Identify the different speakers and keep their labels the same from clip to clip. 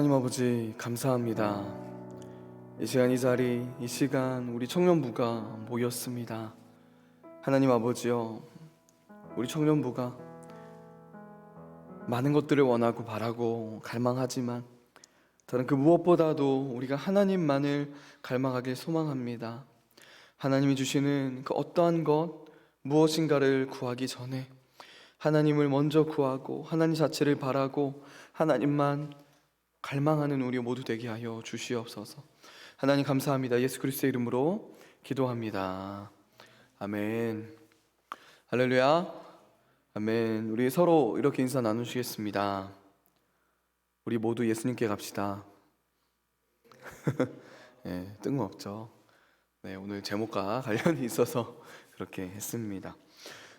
Speaker 1: 하나님 아버지 감사합니다. 이 시간 이 자리 이 시간 우리 청년부가 모였습니다. 하나님 아버지요 우리 청년부가 많은 것들을 원하고 바라고 갈망하지만 저는 그 무엇보다도 우리가 하나님만을 갈망하길 소망합니다. 하나님이 주시는 그 어떠한 것 무엇인가를 구하기 전에 하나님을 먼저 구하고 하나님 자체를 바라고 하나님만 갈망하는 우리 모두 되게 하여 주시옵소서. 하나님 감사합니다. 예수 그리스도의 이름으로 기도합니다. 아멘. 할렐루야. 아멘. 우리 서로 이렇게 인사 나누시겠습니다. 우리 모두 예수님께 갑시다. 네, 뜬금없죠. 네, 오늘 제목과 관련이 있어서 그렇게 했습니다.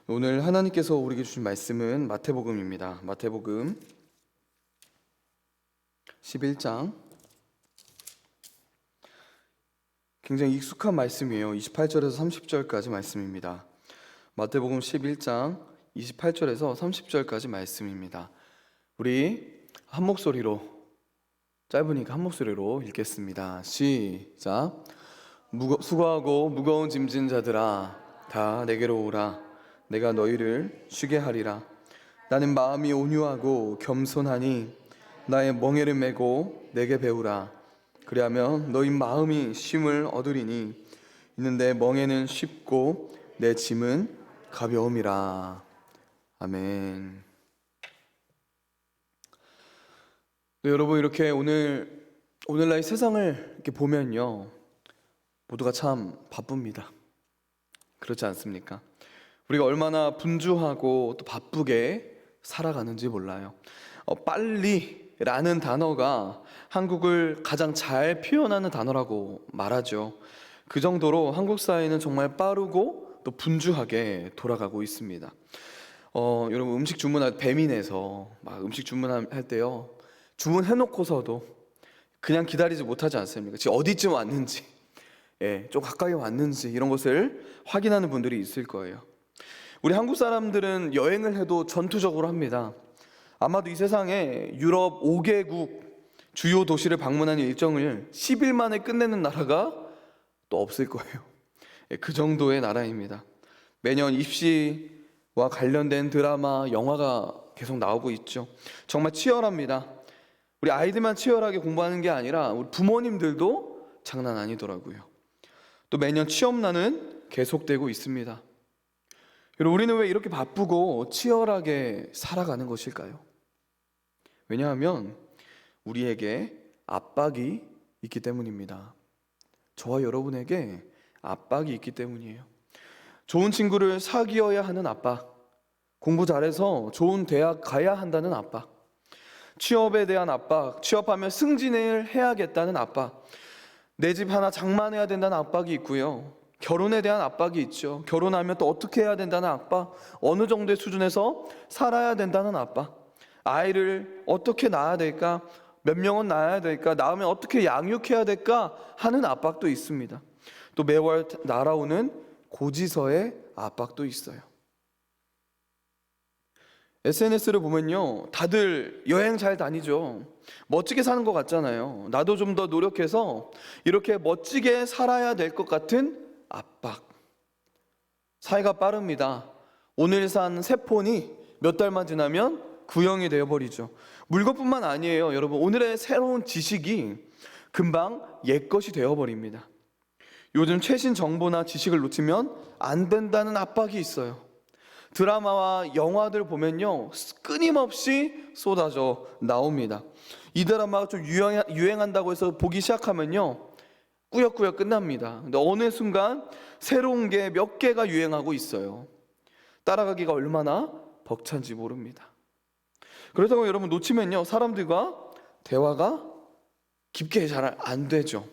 Speaker 1: 오늘 하나님께서 우리에게 주신 말씀은 마태복음입니다. 마태복음 11장 굉장히 익숙한 말씀이에요. 28절에서 30절까지 말씀입니다. 마태복음 11장 28절에서 30절까지 말씀입니다. 우리 한 목소리로 짧으니까 한 목소리로 읽겠습니다. 시작. 무거, 수고하고 무거운 짐진 자들아 다 내게로 오라 내가 너희를 쉬게 하리라 나는 마음이 온유하고 겸손하니 나의 멍에를 메고 내게 배우라 그리하면 너희 마음이 쉼을 얻으리니 있는데 멍에는 쉽고 내 짐은 가벼움이라 아멘 네, 여러분 이렇게 오늘 오늘날 세상을 이렇게 보면요 모두가 참 바쁩니다. 그렇지 않습니까? 우리가 얼마나 분주하고 또 바쁘게 살아가는지 몰라요. 어, 빨리 라는 단어가 한국을 가장 잘 표현하는 단어라고 말하죠. 그 정도로 한국 사회는 정말 빠르고 또 분주하게 돌아가고 있습니다. 어, 여러분 음식 주문할 배민에서 막 음식 주문할 때요 주문해 놓고서도 그냥 기다리지 못하지 않습니까? 지금 어디쯤 왔는지 예, 좀 가까이 왔는지 이런 것을 확인하는 분들이 있을 거예요. 우리 한국 사람들은 여행을 해도 전투적으로 합니다. 아마도 이 세상에 유럽 5개국 주요 도시를 방문하는 일정을 10일 만에 끝내는 나라가 또 없을 거예요. 예, 그 정도의 나라입니다. 매년 입시와 관련된 드라마, 영화가 계속 나오고 있죠. 정말 치열합니다. 우리 아이들만 치열하게 공부하는 게 아니라 우리 부모님들도 장난 아니더라고요. 또 매년 취업난은 계속되고 있습니다. 여러분, 우리는 왜 이렇게 바쁘고 치열하게 살아가는 것일까요? 왜냐하면 우리에게 압박이 있기 때문입니다. 저와 여러분에게 압박이 있기 때문이에요. 좋은 친구를 사귀어야 하는 압박, 공부 잘해서 좋은 대학 가야 한다는 압박, 취업에 대한 압박, 취업하면 승진을 해야겠다는 압박, 내 집 하나 장만해야 된다는 압박이 있고요. 결혼에 대한 압박이 있죠. 결혼하면 또 어떻게 해야 된다는 압박, 어느 정도의 수준에서 살아야 된다는 압박, 아이를 어떻게 낳아야 될까, 몇 명은 낳아야 될까, 낳으면 어떻게 양육해야 될까 하는 압박도 있습니다. 또 매월 날아오는 고지서의 압박도 있어요. SNS를 보면요. 다들 여행 잘 다니죠. 멋지게 사는 것 같잖아요. 나도 좀 더 노력해서 이렇게 멋지게 살아야 될 것 같은 압박. 사회가 빠릅니다. 오늘 산 새 폰이 몇 달만 지나면 구형이 되어버리죠. 물건뿐만 아니에요. 여러분, 오늘의 새로운 지식이 금방 옛것이 되어버립니다. 요즘 최신 정보나 지식을 놓치면 안 된다는 압박이 있어요. 드라마와 영화들 보면요 끊임없이 쏟아져 나옵니다. 이 드라마가 좀 유행, 유행한다고 해서 보기 시작하면요 꾸역꾸역 끝납니다. 근데 어느 순간 새로운 게 몇 개가 유행하고 있어요. 따라가기가 얼마나 벅찬지 모릅니다. 그렇다고 여러분 놓치면요 사람들과 대화가 깊게 잘 안 되죠.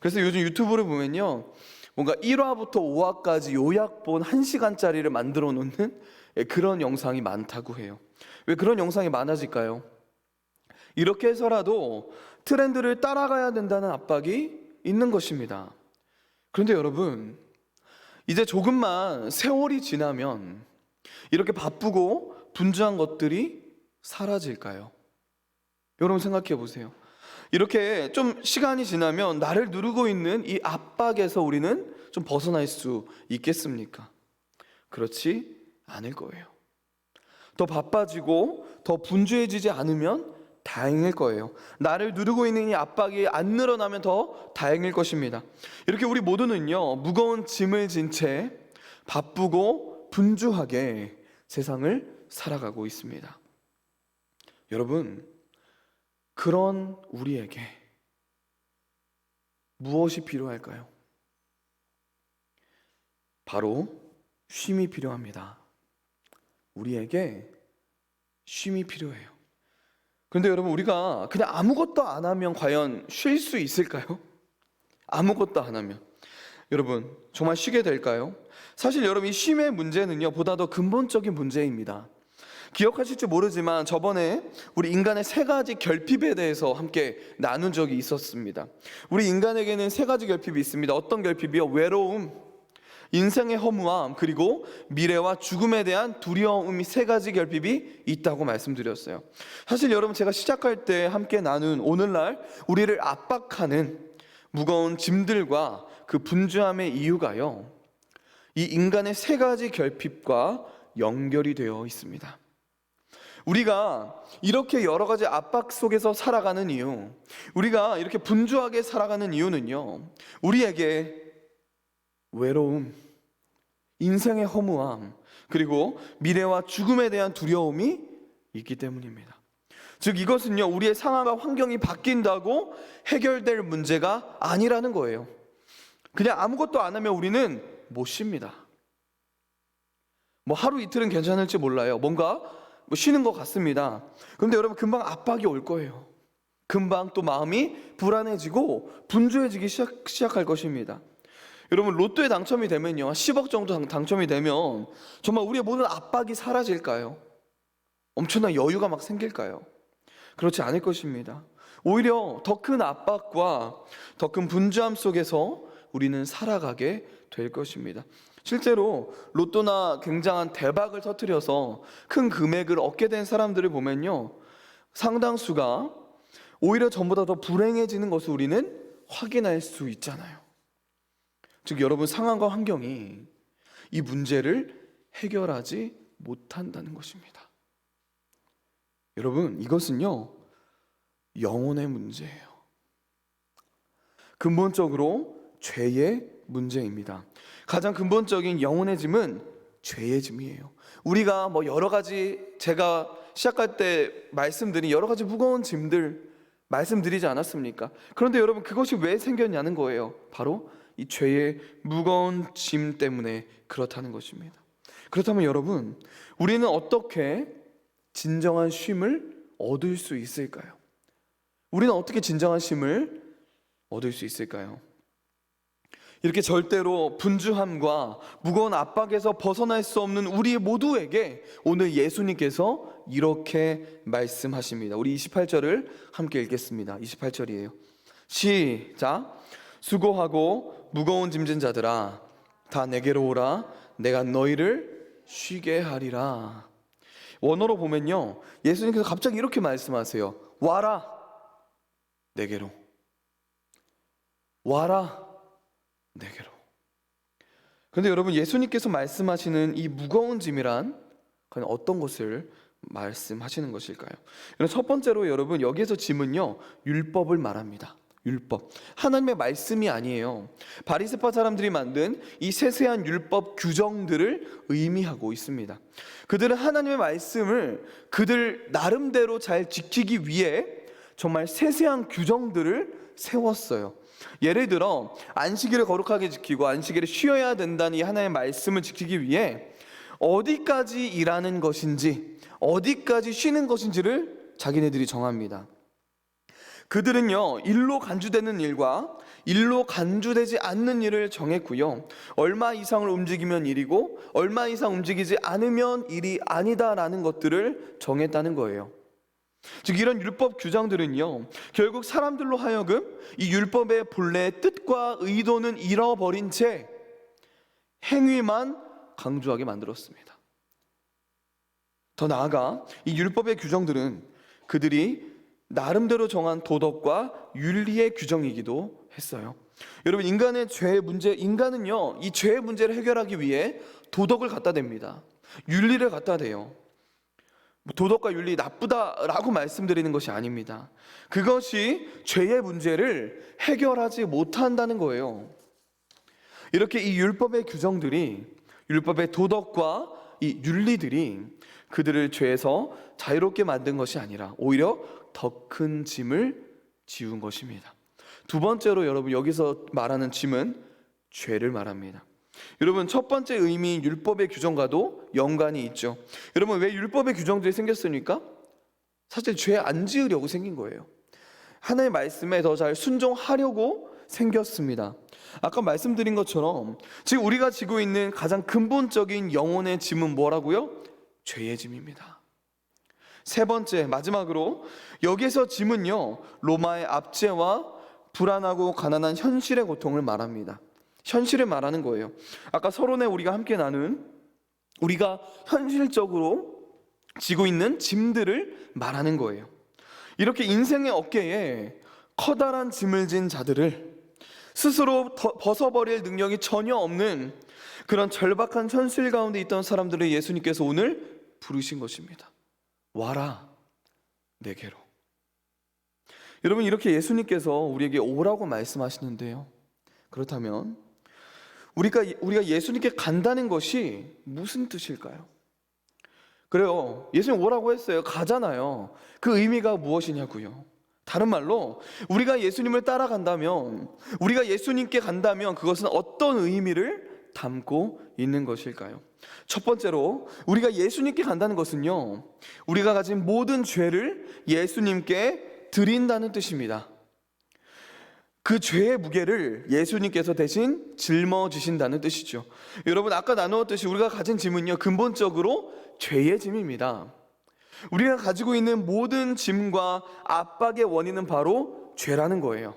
Speaker 1: 그래서 요즘 유튜브를 보면요 뭔가 1화부터 5화까지 요약본 1시간짜리를 만들어 놓는 그런 영상이 많다고 해요. 왜 그런 영상이 많아질까요? 이렇게 해서라도 트렌드를 따라가야 된다는 압박이 있는 것입니다. 그런데 여러분, 이제 조금만 세월이 지나면 이렇게 바쁘고 분주한 것들이 사라질까요? 여러분 생각해 보세요. 이렇게 좀 시간이 지나면 나를 누르고 있는 이 압박에서 우리는 좀 벗어날 수 있겠습니까? 그렇지 않을 거예요. 더 바빠지고 더 분주해지지 않으면 다행일 거예요. 나를 누르고 있는 이 압박이 안 늘어나면 더 다행일 것입니다. 이렇게 우리 모두는요, 무거운 짐을 진 채 바쁘고 분주하게 세상을 살아가고 있습니다. 여러분, 그런 우리에게 무엇이 필요할까요? 바로 쉼이 필요합니다. 우리에게 쉼이 필요해요. 그런데 여러분 우리가 그냥 아무것도 안 하면 과연 쉴 수 있을까요? 아무것도 안 하면 여러분 정말 쉬게 될까요? 사실 여러분 이 쉼의 문제는요 보다 더 근본적인 문제입니다. 기억하실지 모르지만 저번에 우리 인간의 세 가지 결핍에 대해서 함께 나눈 적이 있었습니다. 우리 인간에게는 세 가지 결핍이 있습니다. 어떤 결핍이요? 외로움, 인생의 허무함, 그리고 미래와 죽음에 대한 두려움이 세 가지 결핍이 있다고 말씀드렸어요. 사실 여러분 제가 시작할 때 함께 나눈 오늘날 우리를 압박하는 무거운 짐들과 그 분주함의 이유가요. 이 인간의 세 가지 결핍과 연결이 되어 있습니다. 우리가 이렇게 여러 가지 압박 속에서 살아가는 이유, 우리가 이렇게 분주하게 살아가는 이유는요, 우리에게 외로움, 인생의 허무함, 그리고 미래와 죽음에 대한 두려움이 있기 때문입니다. 즉, 이것은요, 우리의 상황과 환경이 바뀐다고 해결될 문제가 아니라는 거예요. 그냥 아무것도 안 하면 우리는 못 쉽니다. 뭐 하루 이틀은 괜찮을지 몰라요. 뭔가 뭐 쉬는 것 같습니다. 그런데 여러분 금방 압박이 올 거예요. 금방 또 마음이 불안해지고 분주해지기 시작, 시작할 것입니다. 여러분 로또에 당첨이 되면요 10억 정도 당- 당첨이 되면 정말 우리의 모든 압박이 사라질까요? 엄청난 여유가 막 생길까요? 그렇지 않을 것입니다. 오히려 더 큰 압박과 더 큰 분주함 속에서 우리는 살아가게 될 것입니다. 실제로 로또나 굉장한 대박을 터뜨려서 큰 금액을 얻게 된 사람들을 보면요. 상당수가 오히려 전보다 더 불행해지는 것을 우리는 확인할 수 있잖아요. 즉, 여러분 상황과 환경이 이 문제를 해결하지 못한다는 것입니다. 여러분, 이것은요, 영혼의 문제예요. 근본적으로 죄의 문제입니다. 가장 근본적인 영혼의 짐은 죄의 짐이에요. 우리가 뭐 여러 가지 제가 시작할 때 말씀드린 여러 가지 무거운 짐들 말씀드리지 않았습니까? 그런데 여러분 그것이 왜 생겼냐는 거예요. 바로 이 죄의 무거운 짐 때문에 그렇다는 것입니다. 그렇다면 여러분, 우리는 어떻게 진정한 쉼을 얻을 수 있을까요? 우리는 어떻게 진정한 쉼을 얻을 수 있을까요? 이렇게 절대로 분주함과 무거운 압박에서 벗어날 수 없는 우리 모두에게 오늘 예수님께서 이렇게 말씀하십니다. 우리 28절을 함께 읽겠습니다. 28절이에요. 시작. 수고하고 무거운 짐진 자들아 다 내게로 오라 내가 너희를 쉬게 하리라. 원어로 보면요. 예수님께서 갑자기 이렇게 말씀하세요. 와라 내게로. 와라 내게로. 그런데 여러분 예수님께서 말씀하시는 이 무거운 짐이란 과연 어떤 것을 말씀하시는 것일까요? 첫 번째로 여러분 여기에서 짐은요 율법을 말합니다. 율법 하나님의 말씀이 아니에요. 바리새파 사람들이 만든 이 세세한 율법 규정들을 의미하고 있습니다. 그들은 하나님의 말씀을 그들 나름대로 잘 지키기 위해 정말 세세한 규정들을 세웠어요. 예를 들어 안식일을 거룩하게 지키고 안식일에 쉬어야 된다는 이 하나의 말씀을 지키기 위해 어디까지 일하는 것인지 어디까지 쉬는 것인지를 자기네들이 정합니다. 그들은요 일로 간주되는 일과 일로 간주되지 않는 일을 정했고요. 얼마 이상을 움직이면 일이고 얼마 이상 움직이지 않으면 일이 아니다라는 것들을 정했다는 거예요. 즉 이런 율법 규정들은요 결국 사람들로 하여금 이 율법의 본래의 뜻과 의도는 잃어버린 채 행위만 강조하게 만들었습니다. 더 나아가 이 율법의 규정들은 그들이 나름대로 정한 도덕과 윤리의 규정이기도 했어요. 여러분 인간의 죄의 문제 인간은요 이 죄의 문제를 해결하기 위해 도덕을 갖다 댑니다. 윤리를 갖다 대요. 뭐 도덕과 윤리 나쁘다라고 말씀드리는 것이 아닙니다. 그것이 죄의 문제를 해결하지 못한다는 거예요. 이렇게 이 율법의 규정들이 율법의 도덕과 이 윤리들이 그들을 죄에서 자유롭게 만든 것이 아니라 오히려 더 큰 짐을 지운 것입니다. 두 번째로 여러분 여기서 말하는 짐은 죄를 말합니다. 여러분 첫 번째 의미인 율법의 규정과도 연관이 있죠. 여러분 왜 율법의 규정들이 생겼습니까? 사실 죄 안 지으려고 생긴 거예요. 하나의 말씀에 더 잘 순종하려고 생겼습니다. 아까 말씀드린 것처럼 지금 우리가 지고 있는 가장 근본적인 영혼의 짐은 뭐라고요? 죄의 짐입니다. 세 번째 마지막으로 여기서 짐은요 로마의 압제와 불안하고 가난한 현실의 고통을 말합니다. 현실을 말하는 거예요. 아까 서론에 우리가 함께 나눈 우리가 현실적으로 지고 있는 짐들을 말하는 거예요. 이렇게 인생의 어깨에 커다란 짐을 진 자들을 스스로 더- 벗어버릴 능력이 전혀 없는 그런 절박한 현실 가운데 있던 사람들을 예수님께서 오늘 부르신 것입니다. 와라, 내게로. 여러분, 이렇게 예수님께서 우리에게 오라고 말씀하시는데요. 그렇다면, 우리가, 우리가 예수님께 간다는 것이 무슨 뜻일까요? 그래요. 예수님 오라고 했어요. 가잖아요. 그 의미가 무엇이냐고요. 다른 말로 우리가 예수님을 따라간다면 우리가 예수님께 간다면 그것은 어떤 의미를 담고 있는 것일까요? 첫 번째로 우리가 예수님께 간다는 것은요. 우리가 가진 모든 죄를 예수님께 드린다는 뜻입니다. 그 죄의 무게를 예수님께서 대신 짊어지신다는 뜻이죠. 여러분 아까 나누었듯이 우리가 가진 짐은요 근본적으로 죄의 짐입니다. 우리가 가지고 있는 모든 짐과 압박의 원인은 바로 죄라는 거예요.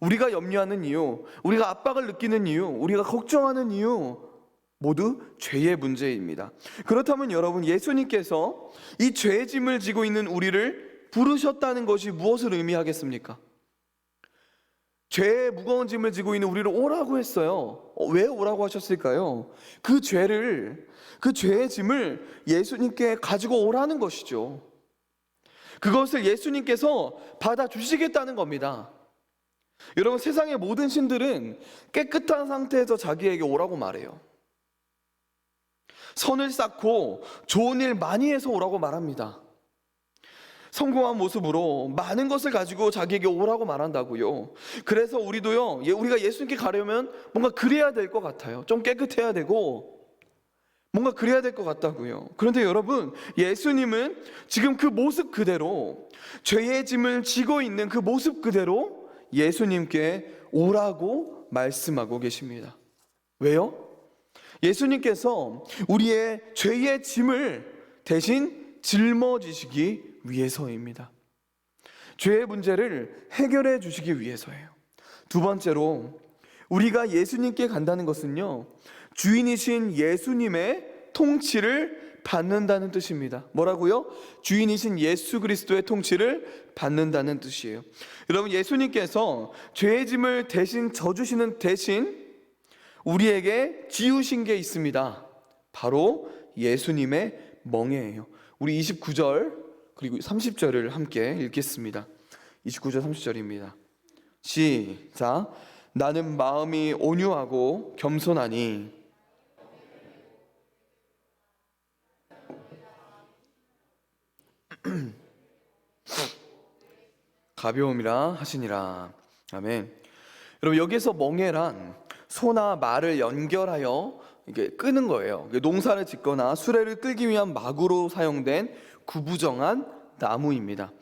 Speaker 1: 우리가 염려하는 이유, 우리가 압박을 느끼는 이유, 우리가 걱정하는 이유 모두 죄의 문제입니다. 그렇다면 여러분 예수님께서 이 죄의 짐을 지고 있는 우리를 부르셨다는 것이 무엇을 의미하겠습니까? 죄의 무거운 짐을 지고 있는 우리를 오라고 했어요. 어, 왜 오라고 하셨을까요? 그 죄를, 그 죄의 짐을 예수님께 가지고 오라는 것이죠. 그것을 예수님께서 받아주시겠다는 겁니다. 여러분, 세상의 모든 신들은 깨끗한 상태에서 자기에게 오라고 말해요. 선을 쌓고 좋은 일 많이 해서 오라고 말합니다. 성공한 모습으로 많은 것을 가지고 자기에게 오라고 말한다고요. 그래서 우리도요, 예, 우리가 예수님께 가려면 뭔가 그래야 될 것 같아요. 좀 깨끗해야 되고, 뭔가 그래야 될 것 같다고요. 그런데 여러분, 예수님은 지금 그 모습 그대로, 죄의 짐을 지고 있는 그 모습 그대로 예수님께 오라고 말씀하고 계십니다. 왜요? 예수님께서 우리의 죄의 짐을 대신 짊어지시기 위해서입니다. 죄의 문제를 해결해 주시기 위해서예요. 두 번째로 우리가 예수님께 간다는 것은요. 주인이신 예수님의 통치를 받는다는 뜻입니다. 뭐라고요? 주인이신 예수 그리스도의 통치를 받는다는 뜻이에요. 여러분 예수님께서 죄의 짐을 대신 져주시는 대신 우리에게 지우신 게 있습니다. 바로 예수님의 멍에예요. 우리 29절 그리고 30절을 함께 읽겠습니다. 29절 30절입니다. 시작. 나는 마음이 온유하고 겸손하니 가벼움이라 하시니라. 아멘. 여러분 여기서 멍에란 소나 말을 연결하여 이게 끄는 거예요. 농사를 짓거나 수레를 끌기 위한 마구로 사용된 구부정한 나무입니다.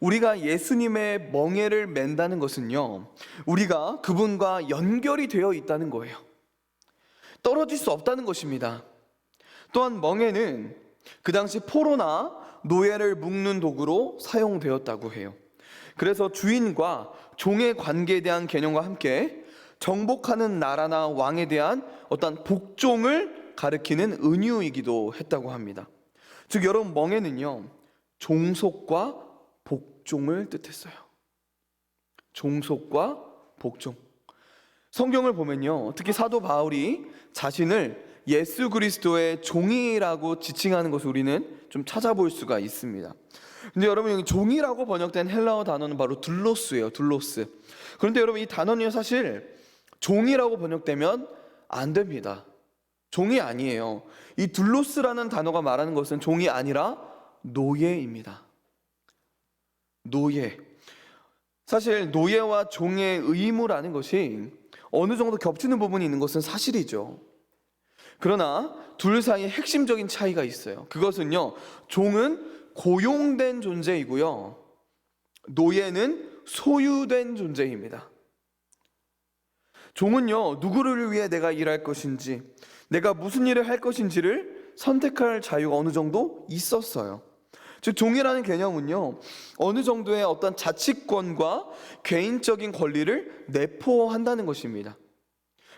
Speaker 1: 우리가 예수님의 멍에를 맨다는 것은요, 우리가 그분과 연결이 되어 있다는 거예요. 떨어질 수 없다는 것입니다. 또한 멍에는 그 당시 포로나 노예를 묶는 도구로 사용되었다고 해요. 그래서 주인과 종의 관계에 대한 개념과 함께 정복하는 나라나 왕에 대한 어떤 복종을 가리키는 은유이기도 했다고 합니다. 즉 여러분 멍에는요 종속과 복종을 뜻했어요. 종속과 복종. 성경을 보면요. 특히 사도 바울이 자신을 예수 그리스도의 종이라고 지칭하는 것을 우리는 좀 찾아볼 수가 있습니다. 근데 여러분 여기 종이라고 번역된 헬라어 단어는 바로 둘로스예요. 둘로스. 그런데 여러분 이 단어는요 사실 종이라고 번역되면 안 됩니다. 종이 아니에요. 이 둘로스라는 단어가 말하는 것은 종이 아니라 노예입니다. 노예. 사실 노예와 종의 의무라는 것이 어느 정도 겹치는 부분이 있는 것은 사실이죠. 그러나 둘 사이에 핵심적인 차이가 있어요. 그것은요, 종은 고용된 존재이고요, 노예는 소유된 존재입니다. 종은요, 누구를 위해 내가 일할 것인지, 내가 무슨 일을 할 것인지를 선택할 자유가 어느 정도 있었어요. 즉, 종이라는 개념은요, 어느 정도의 어떤 자치권과 개인적인 권리를 내포한다는 것입니다.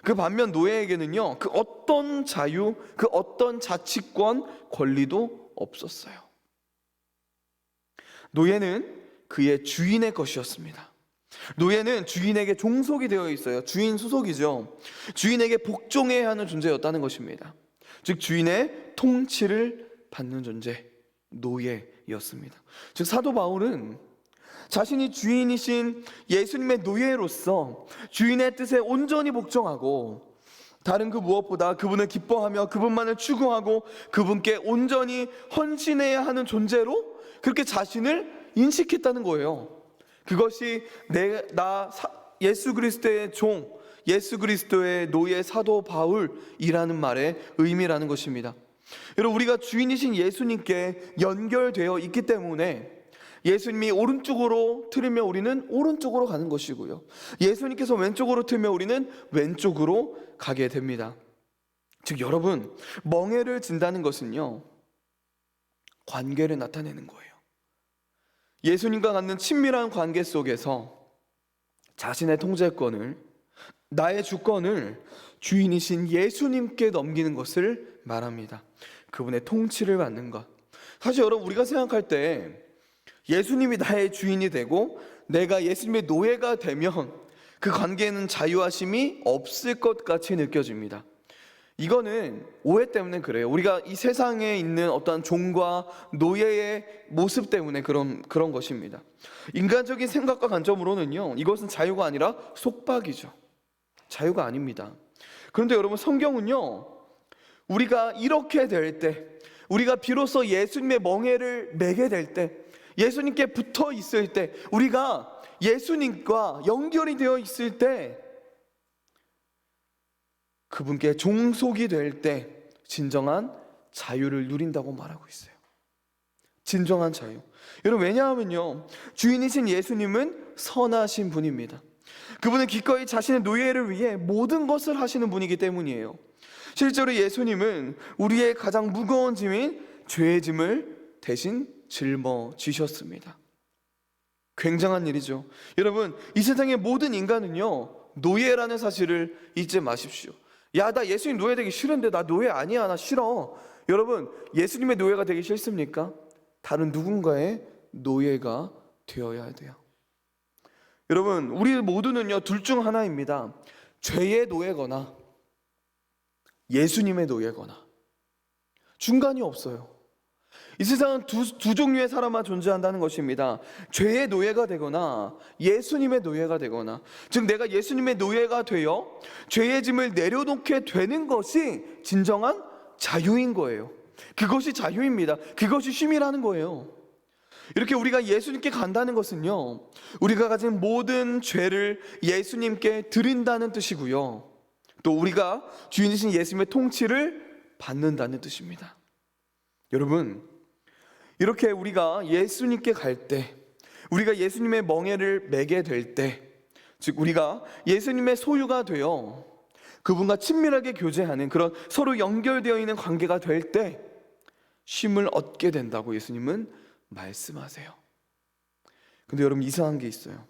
Speaker 1: 그 반면 노예에게는요, 그 어떤 자유, 그 어떤 자치권, 권리도 없었어요. 노예는 그의 주인의 것이었습니다. 노예는 주인에게 종속이 되어 있어요. 주인 소속이죠. 주인에게 복종해야 하는 존재였다는 것입니다. 즉, 주인의 통치를 받는 존재, 노예였습니다. 즉, 사도 바울은 자신이 주인이신 예수님의 노예로서 주인의 뜻에 온전히 복종하고 다른 그 무엇보다 그분을 기뻐하며 그분만을 추구하고 그분께 온전히 헌신해야 하는 존재로 그렇게 자신을 인식했다는 거예요. 그것이 내, 나 사- 예수 그리스도의 종, 예수 그리스도의 노예 사도 바울이라는 말의 의미라는 것입니다. 여러분 우리가 주인이신 예수님께 연결되어 있기 때문에 예수님이 오른쪽으로 틀으면 우리는 오른쪽으로 가는 것이고요. 예수님께서 왼쪽으로 틀면 우리는 왼쪽으로 가게 됩니다. 즉 여러분 멍해를 진다는 것은요 관계를 나타내는 거예요. 예수님과 갖는 친밀한 관계 속에서 자신의 통제권을 나의 주권을 주인이신 예수님께 넘기는 것을 말합니다. 그분의 통치를 받는 것. 사실 여러분 우리가 생각할 때 예수님이 나의 주인이 되고 내가 예수님의 노예가 되면 그 관계에는 자유하심이 없을 것 같이 느껴집니다. 이거는 오해 때문에 그래요. 우리가 이 세상에 있는 어떤 종과 노예의 모습 때문에 그런 그런 것입니다. 인간적인 생각과 관점으로는요, 이것은 자유가 아니라 속박이죠. 자유가 아닙니다. 그런데 여러분 성경은요, 우리가 이렇게 될 때, 우리가 비로소 예수님의 멍에를 매게 될 때, 예수님께 붙어 있을 때, 우리가 예수님과 연결이 되어 있을 때, 그분께 종속이 될 때 진정한 자유를 누린다고 말하고 있어요. 진정한 자유. 여러분 왜냐하면요. 주인이신 예수님은 선하신 분입니다. 그분은 기꺼이 자신의 노예를 위해 모든 것을 하시는 분이기 때문이에요. 실제로 예수님은 우리의 가장 무거운 짐인 죄의 짐을 대신 짊어지셨습니다. 굉장한 일이죠. 여러분, 이 세상의 모든 인간은요, 노예라는 사실을 잊지 마십시오. 야, 나 예수님 노예 되기 싫은데 나 노예 아니야. 나 싫어. 여러분, 예수님의 노예가 되기 싫습니까? 다른 누군가의 노예가 되어야 돼요. 여러분, 우리 모두는요, 둘 중 하나입니다. 죄의 노예거나 예수님의 노예거나 중간이 없어요. 이 세상은 두, 두 종류의 사람만 존재한다는 것입니다. 죄의 노예가 되거나 예수님의 노예가 되거나 즉 내가 예수님의 노예가 되어 죄의 짐을 내려놓게 되는 것이 진정한 자유인 거예요. 그것이 자유입니다. 그것이 쉼이라는 거예요. 이렇게 우리가 예수님께 간다는 것은요, 우리가 가진 모든 죄를 예수님께 드린다는 뜻이고요. 또 우리가 주인이신 예수님의 통치를 받는다는 뜻입니다. 여러분, 이렇게 우리가 예수님께 갈 때, 우리가 예수님의 멍에를 매게 될 때, 즉 우리가 예수님의 소유가 되어 그분과 친밀하게 교제하는 그런 서로 연결되어 있는 관계가 될 때 쉼을 얻게 된다고 예수님은 말씀하세요. 근데 여러분 이상한 게 있어요.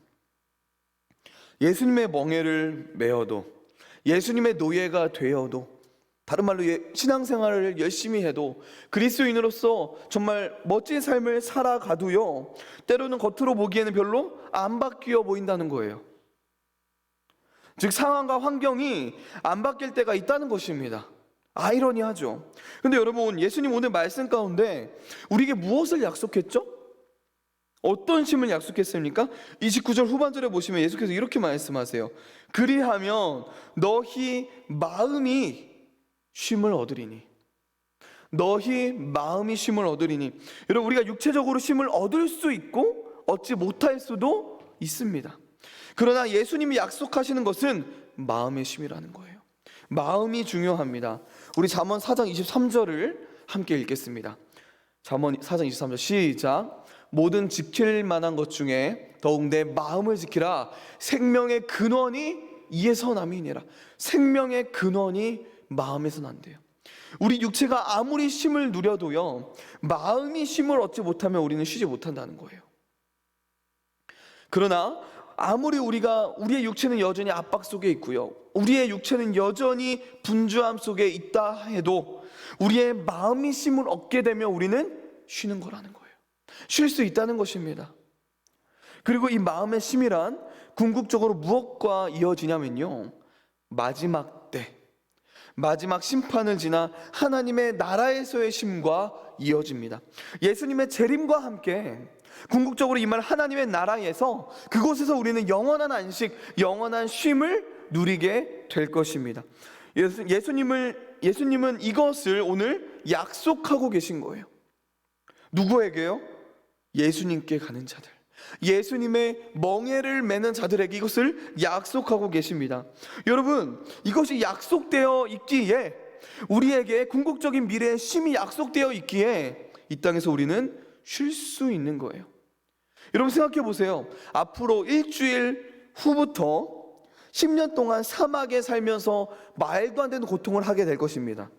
Speaker 1: 예수님의 멍에를 메어도 예수님의 노예가 되어도 다른 말로 예- 신앙생활을 열심히 해도 그리스도인으로서 정말 멋진 삶을 살아가도요 때로는 겉으로 보기에는 별로 안 바뀌어 보인다는 거예요. 즉 상황과 환경이 안 바뀔 때가 있다는 것입니다. 아이러니하죠. 근데 여러분 예수님 오늘 말씀 가운데 우리에게 무엇을 약속했죠? 어떤 심을 약속했습니까? 29절 후반절에 보시면 예수께서 이렇게 말씀하세요. 그리하면 너희 마음이 쉼을 얻으리니. 너희 마음이 쉼을 얻으리니. 여러분 우리가 육체적으로 쉼을 얻을 수 있고 얻지 못할 수도 있습니다. 그러나 예수님이 약속하시는 것은 마음의 쉼이라는 거예요. 마음이 중요합니다. 우리 잠언 4장 23절을 함께 읽겠습니다. 잠언 4장 23절 시작. 모든 지킬 만한 것 중에 더욱 내 마음을 지키라. 생명의 근원이 이에서 남이니라. 생명의 근원이 마음에서 난대요. 우리 육체가 아무리 쉼을 누려도요. 마음이 쉼을 얻지 못하면 우리는 쉬지 못한다는 거예요. 그러나 아무리 우리가 우리의 육체는 여전히 압박 속에 있고요. 우리의 육체는 여전히 분주함 속에 있다 해도 우리의 마음이 쉼을 얻게 되면 우리는 쉬는 거라는 거예요. 쉴 수 있다는 것입니다. 그리고 이 마음의 쉼이란 궁극적으로 무엇과 이어지냐면요. 마지막 때 마지막 심판을 지나 하나님의 나라에서의 쉼과 이어집니다. 예수님의 재림과 함께 궁극적으로 이 말 하나님의 나라에서 그곳에서 우리는 영원한 안식, 영원한 쉼을 누리게 될 것입니다. 예수, 예수님을 예수님은 이것을 오늘 약속하고 계신 거예요. 누구에게요? 예수님께 가는 자들. 예수님의 멍에를 매는 자들에게 이것을 약속하고 계십니다. 여러분, 이것이 약속되어 있기에 우리에게 궁극적인 미래의 쉼이 약속되어 있기에 이 땅에서 우리는 쉴 수 있는 거예요. 여러분 생각해 보세요. 앞으로 일주일 후부터 10년 동안 사막에 살면서 말도 안 되는 고통을 하게 될 것입니다.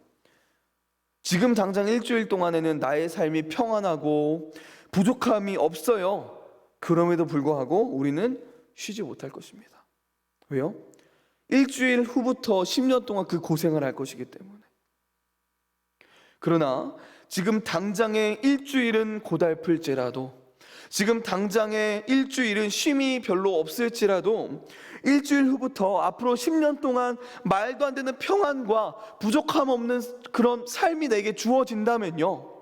Speaker 1: 지금 당장 일주일 동안에는 나의 삶이 평안하고 부족함이 없어요. 그럼에도 불구하고 우리는 쉬지 못할 것입니다. 왜요? 일주일 후부터 10년 동안 그 고생을 할 것이기 때문에. 그러나 지금 당장의 일주일은 고달플지라도 지금 당장의 일주일은 쉼이 별로 없을지라도 일주일 후부터 앞으로 10년 동안 말도 안 되는 평안과 부족함 없는 그런 삶이 내게 주어진다면요.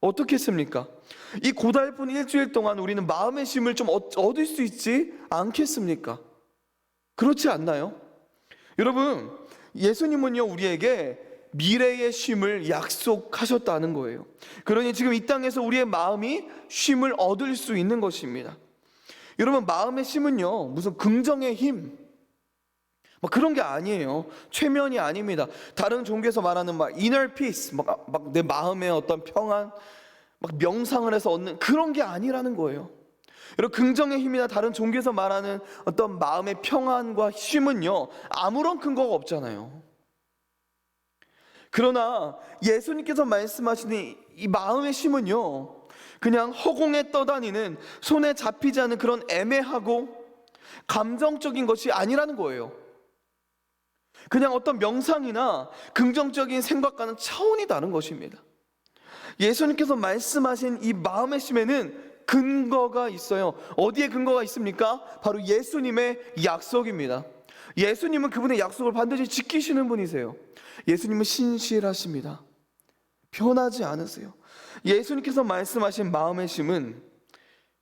Speaker 1: 어떻겠습니까? 이 고달픈 일주일 동안 우리는 마음의 쉼을 좀 얻- 얻을 수 있지 않겠습니까? 그렇지 않나요? 여러분, 예수님은요, 우리에게 미래의 쉼을 약속하셨다는 거예요. 그러니 지금 이 땅에서 우리의 마음이 쉼을 얻을 수 있는 것입니다. 여러분, 마음의 쉼은요, 무슨 긍정의 힘, 막 그런 게 아니에요. 최면이 아닙니다. 다른 종교에서 말하는 막 inner peace, 막 내 마음의 어떤 평안, 막 명상을 해서 얻는 그런 게 아니라는 거예요. 여러분 긍정의 힘이나 다른 종교에서 말하는 어떤 마음의 평안과 쉼은요 아무런 근거가 없잖아요. 그러나 예수님께서 말씀하시는 이- 이 마음의 쉼은요 그냥 허공에 떠다니는 손에 잡히지 않는 그런 애매하고 감정적인 것이 아니라는 거예요. 그냥 어떤 명상이나 긍정적인 생각과는 차원이 다른 것입니다. 예수님께서 말씀하신 이 마음의 쉼에는 근거가 있어요. 어디에 근거가 있습니까? 바로 예수님의 약속입니다. 예수님은 그분의 약속을 반드시 지키시는 분이세요. 예수님은 신실하십니다. 변하지 않으세요. 예수님께서 말씀하신 마음의 쉼은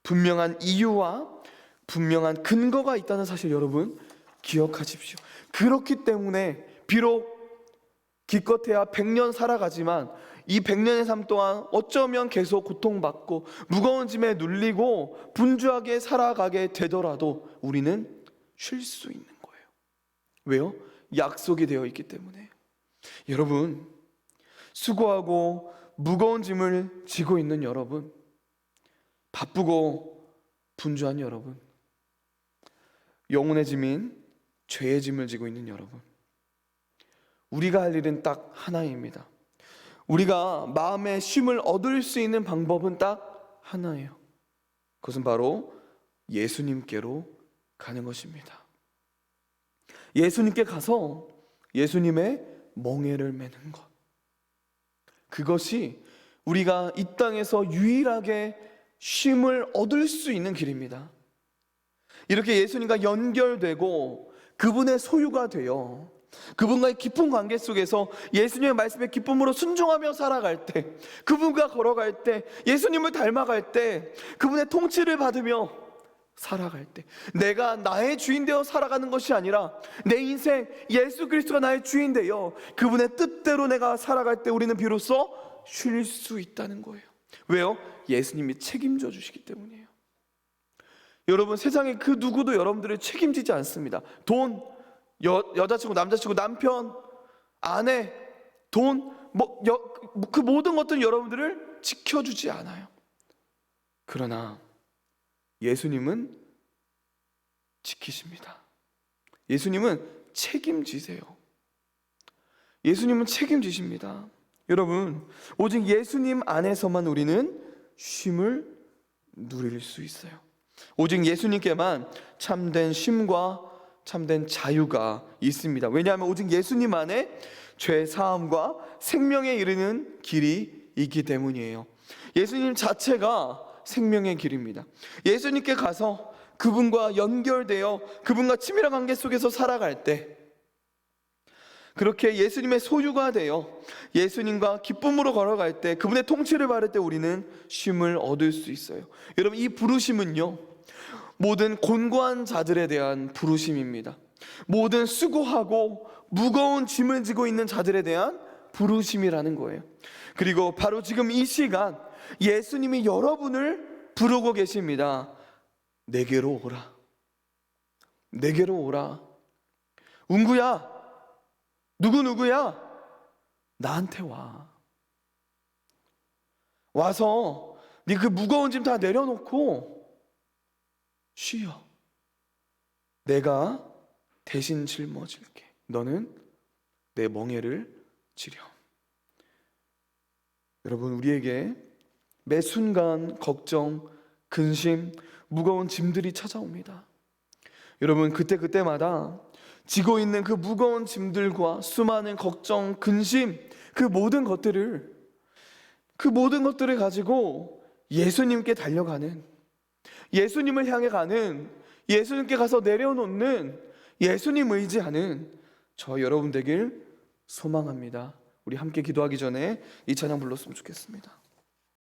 Speaker 1: 분명한 이유와 분명한 근거가 있다는 사실 여러분 기억하십시오. 그렇기 때문에 비록 기껏해야 100년 살아가지만 이 100년의 삶 동안 어쩌면 계속 고통받고 무거운 짐에 눌리고 분주하게 살아가게 되더라도 우리는 쉴 수 있는 거예요. 왜요? 약속이 되어 있기 때문에. 여러분, 수고하고 무거운 짐을 지고 있는 여러분, 바쁘고 분주한 여러분, 영혼의 짐인 죄의 짐을 지고 있는 여러분. 우리가 할 일은 딱 하나입니다. 우리가 마음의 쉼을 얻을 수 있는 방법은 딱 하나예요. 그것은 바로 예수님께로 가는 것입니다. 예수님께 가서 예수님의 멍에를 매는 것. 그것이 우리가 이 땅에서 유일하게 쉼을 얻을 수 있는 길입니다. 이렇게 예수님과 연결되고 그분의 소유가 되어 그분과의 깊은 관계 속에서 예수님의 말씀에 기쁨으로 순종하며 살아갈 때, 그분과 걸어갈 때, 예수님을 닮아갈 때, 그분의 통치를 받으며 살아갈 때, 내가 나의 주인 되어 살아가는 것이 아니라 내 인생 예수 그리스도가 나의 주인 되어 그분의 뜻대로 내가 살아갈 때 우리는 비로소 쉴 수 있다는 거예요. 왜요? 예수님이 책임져 주시기 때문이에요. 여러분 세상에 그 누구도 여러분들을 책임지지 않습니다. 돈, 여, 여자친구, 남자친구, 남편, 아내, 돈, 뭐, 여, 그 모든 것들은 여러분들을 지켜주지 않아요. 그러나 예수님은 지키십니다. 예수님은 책임지세요. 예수님은 책임지십니다. 여러분, 오직 예수님 안에서만 우리는 쉼을 누릴 수 있어요. 오직 예수님께만 참된 쉼과 참된 자유가 있습니다. 왜냐하면 오직 예수님 안에 죄 사함과 생명에 이르는 길이 있기 때문이에요. 예수님 자체가 생명의 길입니다. 예수님께 가서 그분과 연결되어 그분과 친밀한 관계 속에서 살아갈 때 그렇게 예수님의 소유가 되어 예수님과 기쁨으로 걸어갈 때 그분의 통치를 받을 때 우리는 쉼을 얻을 수 있어요. 여러분 이 부르심은요. 모든 곤고한 자들에 대한 부르심입니다. 모든 수고하고 무거운 짐을 지고 있는 자들에 대한 부르심이라는 거예요. 그리고 바로 지금 이 시간 예수님이 여러분을 부르고 계십니다. 내게로 오라. 내게로 오라. 운구야. 누구 누구야? 나한테 와. 와서 네 그 무거운 짐 다 내려놓고 쉬어. 내가 대신 짊어질게. 너는 내 멍에를 지려. 여러분 우리에게 매 순간 걱정, 근심, 무거운 짐들이 찾아옵니다. 여러분 그때 그때마다 지고 있는 그 무거운 짐들과 수많은 걱정, 근심, 그 모든 것들을 그 모든 것들을 가지고 예수님께 달려가는 예수님을 향해 가는 예수님께 가서 내려놓는 예수님 의지하는 저 여러분 되길 소망합니다. 우리 함께 기도하기 전에 이 찬양 불렀으면 좋겠습니다.